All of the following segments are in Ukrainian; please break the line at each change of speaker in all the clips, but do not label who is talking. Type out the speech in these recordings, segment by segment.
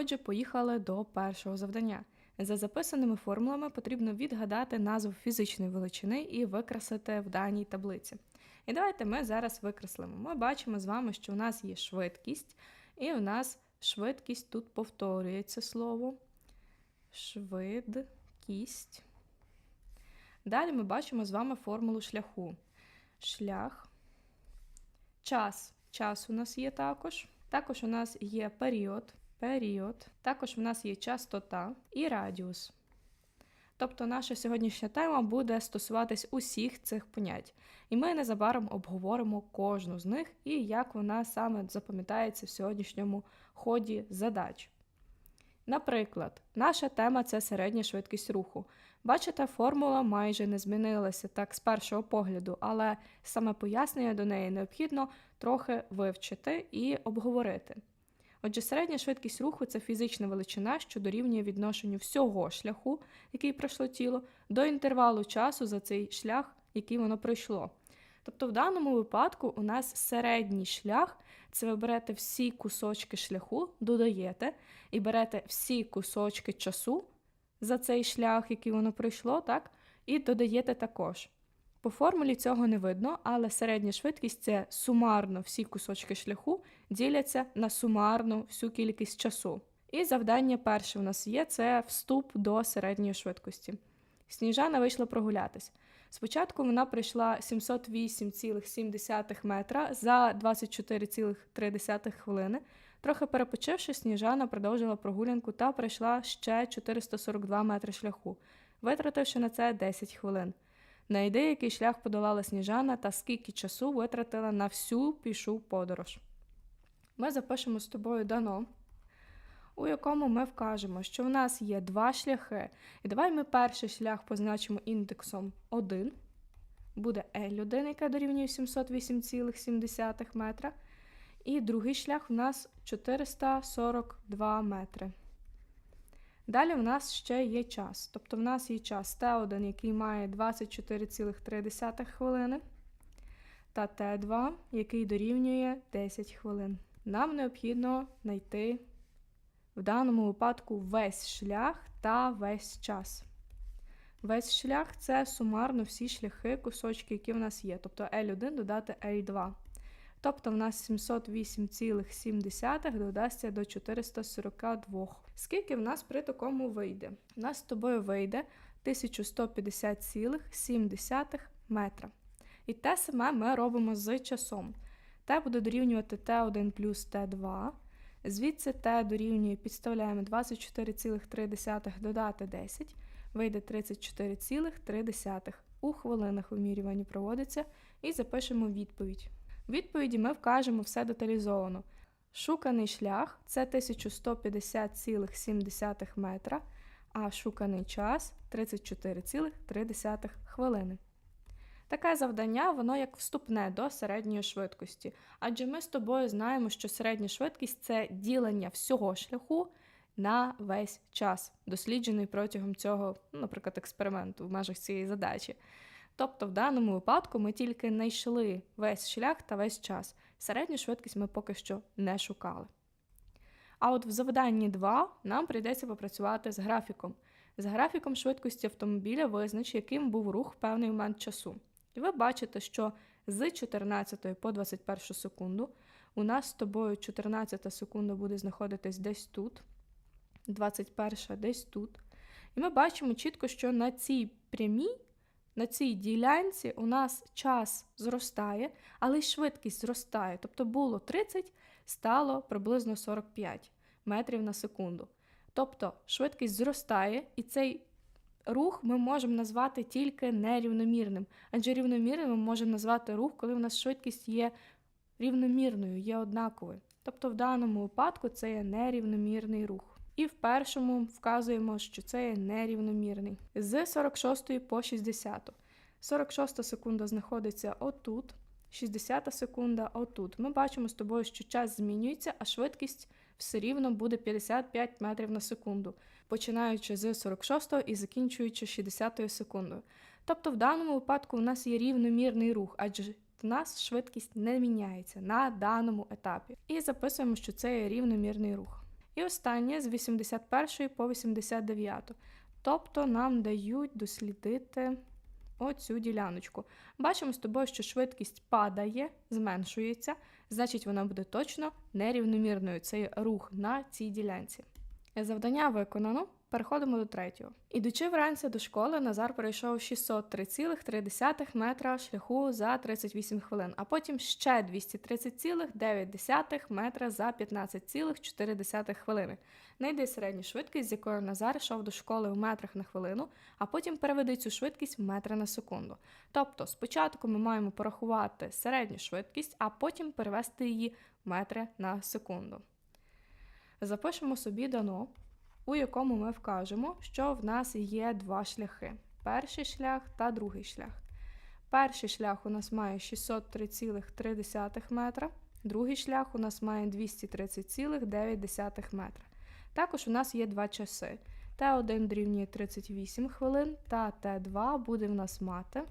Отже, поїхали до першого завдання. За записаними формулами потрібно відгадати назву фізичної величини і викреслити в даній таблиці. І давайте ми зараз викреслимо. Ми бачимо з вами, що у нас є швидкість, і у нас швидкість тут повторюється слово. Швидкість. Далі ми бачимо з вами формулу шляху. Шлях. Час. Час у нас є також. Також у нас є період. Період. Також у нас є частота і радіус. Тобто наша сьогоднішня тема буде стосуватись усіх цих понять. І ми незабаром обговоримо кожну з них і як вона саме запам'ятається в сьогоднішньому ході задач. Наприклад, наша тема це середня швидкість руху. Бачите, формула майже не змінилася так з першого погляду, але саме пояснення до неї необхідно трохи вивчити і обговорити. Отже, середня швидкість руху це фізична величина, що дорівнює відношенню всього шляху, який пройшло тіло, до інтервалу часу за цей шлях, який воно пройшло. Тобто, в даному випадку у нас середній шлях це ви берете всі кусочки шляху, додаєте, і берете всі кусочки часу за цей шлях, який воно пройшло, так, і додаєте також. По формулі цього не видно, але середня швидкість це сумарно всі кусочки шляху діляться на сумарну всю кількість часу. І завдання перше у нас є це вступ до середньої швидкості. Сніжана вийшла прогулятись. Спочатку вона пройшла 708,7 метра за 24,3 хвилини. Трохи перепочивши, Сніжана продовжила прогулянку та пройшла ще 442 метри шляху, витративши на це 10 хвилин. Найди, який шлях подолала Сніжана та скільки часу витратила на всю пішу подорож. Ми запишемо з тобою дано, у якому ми вкажемо, що в нас є два шляхи. І давай ми перший шлях позначимо індексом 1. Буде L1, яка дорівнює 708,7 метра. І другий шлях у нас 442 метри. Далі в нас ще є час. Тобто в нас є час Т1, який має 24,3 хвилини, та Т2, який дорівнює 10 хвилин. Нам необхідно знайти в даному випадку весь шлях та весь час. Весь шлях це сумарно всі шляхи, кусочки, які в нас є. Тобто L1 додати L2. Тобто в нас 708,7 додасться до 442. Скільки в нас при такому вийде? У нас з тобою вийде 1150,7 метра. І те саме ми робимо з часом. Т буде дорівнювати Т1 плюс Т2. Звідси Т дорівнює, підставляємо 24,3 додати 10, вийде 34,3. У хвилинах вимірювання проводиться і запишемо відповідь. В відповіді ми вкажемо все деталізовано. Шуканий шлях це 1150,7 метра, а шуканий час 34,3 хвилини. Таке завдання, воно як вступне до середньої швидкості. Адже ми з тобою знаємо, що середня швидкість це ділення всього шляху на весь час, досліджений протягом цього, наприклад, експерименту в межах цієї задачі. Тобто, в даному випадку ми тільки знайшли весь шлях та весь час. Середню швидкість ми поки що не шукали. А от в завданні 2 нам прийдеться попрацювати з графіком. З графіком швидкості автомобіля визнач, яким був рух в певний момент часу. І ви бачите, що з 14 по 21 секунду у нас з тобою 14 секунда буде знаходитись десь тут, 21 десь тут. І ми бачимо чітко, що на цій прямій, на цій ділянці у нас час зростає, але й швидкість зростає. Тобто було 30, стало приблизно 45 метрів на секунду. Тобто швидкість зростає, і цей рух ми можемо назвати тільки нерівномірним. Адже рівномірним ми можемо назвати рух, коли в нас швидкість є рівномірною, є однаковою. Тобто в даному випадку це є нерівномірний рух. І в першому вказуємо, що це є нерівномірний. З 46 по 60. 46 секунда знаходиться отут, 60 секунда отут. Ми бачимо з тобою, що час змінюється, а швидкість все рівно буде 55 метрів на секунду, починаючи з 46 і закінчуючи 60 секундою. Тобто в даному випадку у нас є рівномірний рух, адже в нас швидкість не міняється на даному етапі. І записуємо, що це є рівномірний рух. І останнє з 81 по 89. Тобто нам дають дослідити оцю діляночку. Бачимо з тобою, що швидкість падає, зменшується, значить вона буде точно нерівномірною. Цей рух на цій ділянці. Завдання виконано. Переходимо до третього. Ідучи вранці до школи, Назар пройшов 603,3 метра шляху за 38 хвилин, а потім ще 230,9 метра за 15,4 хвилини. Найди середню швидкість, з якою Назар йшов до школи в метрах на хвилину, а потім переведи цю швидкість в метри на секунду. Тобто, спочатку ми маємо порахувати середню швидкість, а потім перевести її в метри на секунду. Запишемо собі дано у якому ми вкажемо, що в нас є два шляхи: перший шлях та другий шлях. Перший шлях у нас має 603,3 метра, другий шлях у нас має 230,9 метра. Також у нас є два часи. Т1 дорівнює 38 хвилин, та Т2 буде в нас мати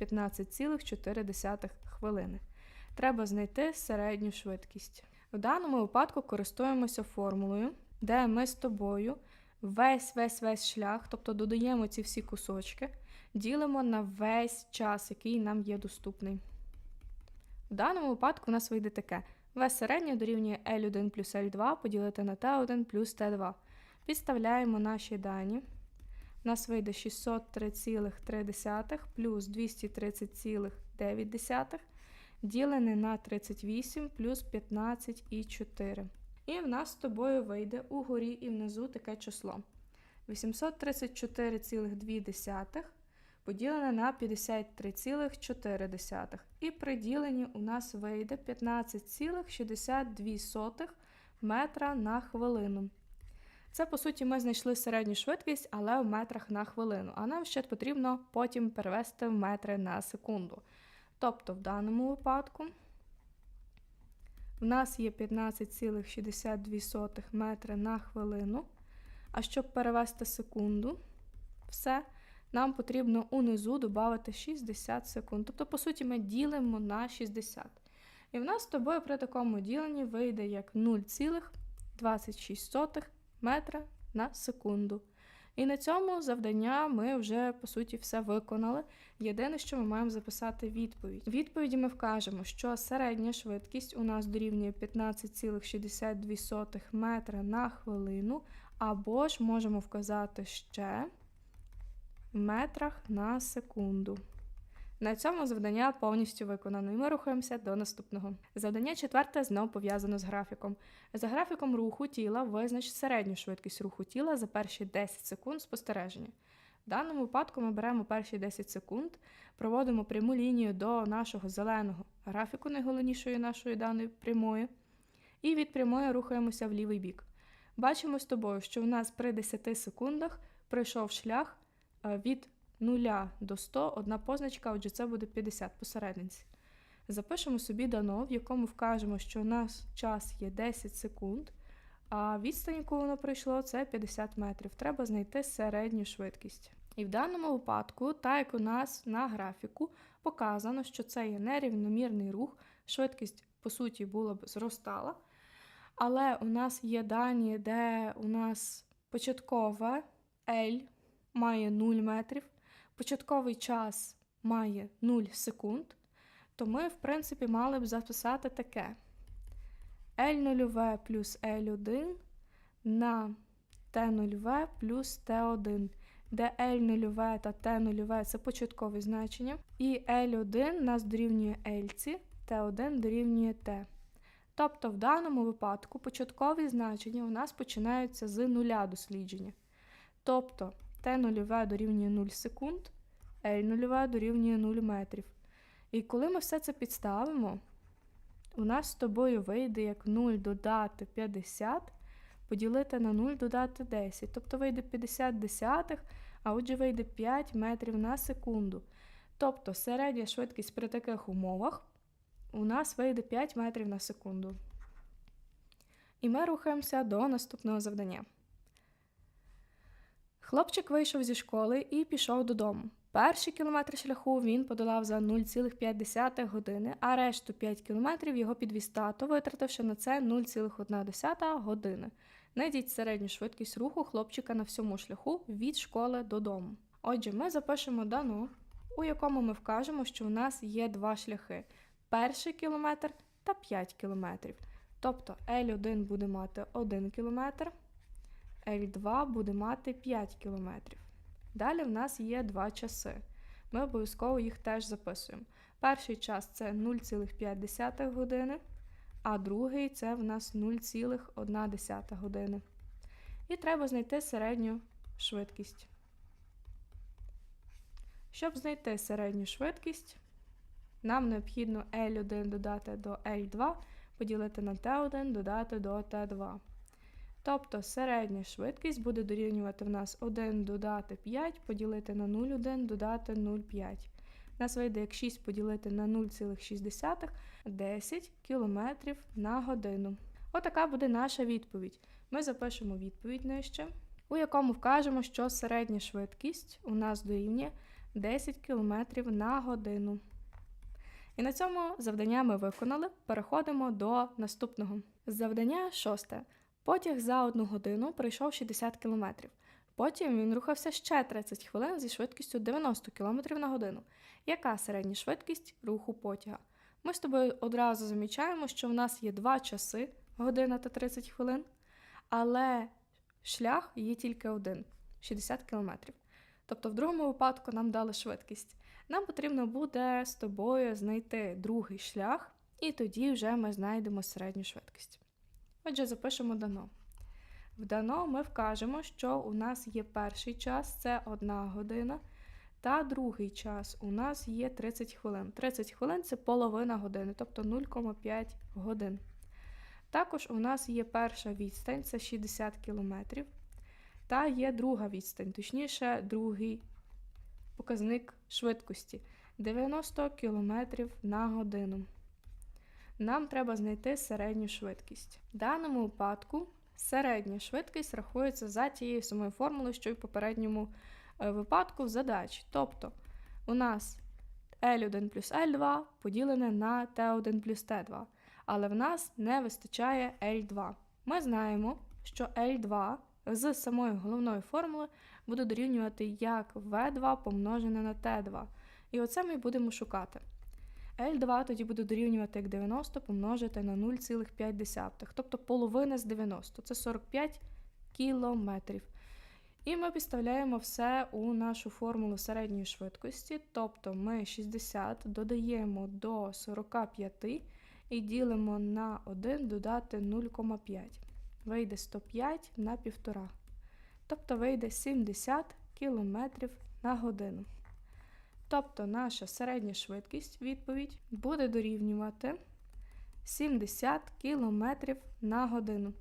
15,4 хвилини. Треба знайти середню швидкість. В даному випадку користуємося формулою де ми з тобою весь весь весь шлях, тобто додаємо ці всі кусочки, ділимо на весь час, який нам є доступний. В даному випадку у нас вийде таке: В середнє дорівнює L1 плюс L2 поділити на T1 плюс T2. Підставляємо наші дані. У нас вийде 603,3 плюс 230,9 ділене на 38 плюс 15,4. І в нас з тобою вийде угорі і внизу таке число. 834,2 поділене на 53,4. І при діленні у нас вийде 15,62 метра на хвилину. Це, по суті, ми знайшли середню швидкість, але в метрах на хвилину. А нам ще потрібно потім перевести в метри на секунду. Тобто, в даному випадку. В нас є 15,62 метри на хвилину. А щоб перевести секунду, все, нам потрібно унизу додати 60 секунд. Тобто, по суті, ми ділимо на 60. І в нас з тобою при такому діленні вийде як 0,26 метра на секунду. І на цьому завдання ми вже, по суті, все виконали. Єдине, що ми маємо записати відповідь. В відповіді ми вкажемо, що середня швидкість у нас дорівнює 15,62 метра на хвилину, або ж можемо вказати ще в метрах на секунду. На цьому завдання повністю виконано, і ми рухаємося до наступного. Завдання четверте знову пов'язано з графіком. За графіком руху тіла визнач середню швидкість руху тіла за перші 10 секунд спостереження. В даному випадку ми беремо перші 10 секунд, проводимо пряму лінію до нашого зеленого графіку, найголовнішої нашої даної прямої, і від прямої рухаємося в лівий бік. Бачимо з тобою, що в нас при 10 секундах пройшов шлях е, від 0 до 100 одна позначка, отже, це буде 50 посерединці. Запишемо собі дано, в якому вкажемо, що у нас час є 10 секунд, а відстань, яку воно пройшло, це 50 метрів. Треба знайти середню швидкість. І в даному випадку, так як у нас на графіку показано, що це є нерівномірний рух, швидкість, по суті, була б зростала. Але у нас є дані, де у нас початкове L має 0 метрів, початковий час має 0 секунд, то ми, в принципі, мали б записати таке: L0 плюс L1 на T0 плюс T1, де L0 та T0 це початкові значення, і L1 нас дорівнює L, T1 дорівнює T. Тобто, в даному випадку початкові значення у нас починаються з нуля дослідження. Тобто Т0 дорівнює 0 секунд, L0 дорівнює 0 метрів. І коли ми все це підставимо, у нас з тобою вийде як 0 додати 50, поділити на 0 додати 10. Тобто вийде 50 десятих, а отже вийде 5 метрів на секунду. Тобто середня швидкість при таких умовах у нас вийде 5 метрів на секунду. І ми рухаємося до наступного завдання. Хлопчик вийшов зі школи і пішов додому. Перший кілометр шляху він подолав за 0,5 години, а решту 5 кілометрів його підвіз тато, витративши на це 0,1 години. Найдіть середню швидкість руху хлопчика на всьому шляху від школи додому. Отже, ми запишемо дано, у якому ми вкажемо, що у нас є два шляхи: перший кілометр та 5 кілометрів. Тобто L1 буде мати 1 кілометр, L2 буде мати 5 кілометрів. Далі в нас є два часи. Ми обов'язково їх теж записуємо. Перший час це 0,5 години, а другий це в нас 0,1 години. І треба знайти середню швидкість. Щоб знайти середню швидкість, нам необхідно L1 додати до L2, поділити на T1 додати до T2. Тобто середня швидкість буде дорівнювати в нас 1 додати 5, поділити на 0,1 додати 0,5. Нас вийде як 6 поділити на 0,6 10 км на годину. Отака буде наша відповідь. Ми запишемо відповідь нижче, у якому вкажемо, що середня швидкість у нас дорівнює 10 км на годину. І на цьому завдання ми виконали. Переходимо до наступного. Завдання шосте. Потяг за одну годину пройшов 60 км. Потім він рухався ще 30 хвилин зі швидкістю 90 км на годину. Яка середня швидкість руху потяга? Ми з тобою одразу замічаємо, що в нас є два часи година та 30 хвилин, але шлях є тільки один 60 км. Тобто, в другому випадку нам дали швидкість. Нам потрібно буде з тобою знайти другий шлях, і тоді вже ми знайдемо середню швидкість. Отже, запишемо дано. В дано ми вкажемо, що у нас є перший час це 1 година, та другий час у нас є 30 хвилин. 30 хвилин це половина години, тобто 0,5 годин. Також у нас є перша відстань, це 60 км, та є друга відстань, точніше, другий показник швидкості 90 км на годину. Нам треба знайти середню швидкість. В даному випадку середня швидкість рахується за тією самою формулою, що й в попередньому е, випадку в задачі. Тобто у нас L1 плюс L2 поділене на T1 плюс T2, але в нас не вистачає L2. Ми знаємо, що L2 з самої головної формули буде дорівнювати як V2 помножене на T2. І оце ми будемо шукати. L2 тоді буде дорівнювати як 90 помножити на 0,5, тобто половина з 90, це 45 кілометрів. І ми підставляємо все у нашу формулу середньої швидкості, тобто ми 60 додаємо до 45 і ділимо на 1 додати 0,5. Вийде 105 на 1,5. Тобто вийде 70 км на годину. Тобто наша середня швидкість відповідь буде дорівнювати 70 км на годину.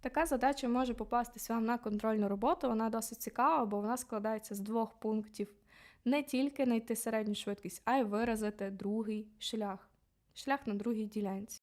Така задача може попастись вам на контрольну роботу, вона досить цікава, бо вона складається з двох пунктів. Не тільки знайти середню швидкість, а й виразити другий шлях. Шлях на другій ділянці.